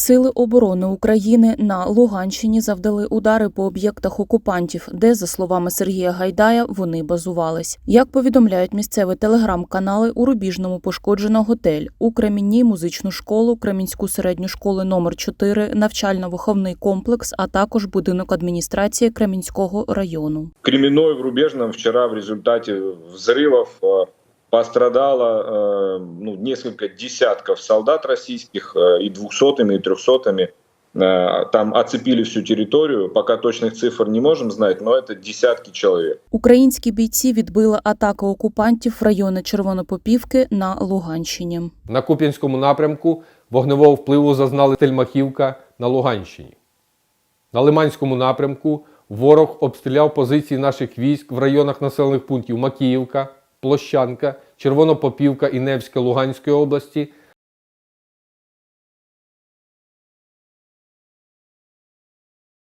Сили оборони України на Луганщині завдали удари по об'єктах окупантів, де, за словами Сергія Гайдая, вони базувались. Як повідомляють місцеві телеграм-канали, у Рубіжному пошкоджено готель, у Кремінній музичну школу, Кремінську середню школу номер 4 навчально-виховний комплекс, а також будинок адміністрації Кремінського району. Кременной в Рубежном вчера в результате взрывов э, пострадало э, ну, несколько десятков солдат российских э, и двухсотыми, и трехсотыми. Э, Там оцепили всю территорию. Пока точных цифр не можем знать, но это десятки человек. Українські бійці відбили атаку окупантів в райони Червонопопівки на Луганщині. На Куп'янському напрямку вогневого впливу зазнали Тельмахівка на Луганщині. На Лиманському напрямку ворог обстріляв позиції наших військ в районах населених пунктів Макіївка, Площанка, Червонопопівка і Невська Луганської області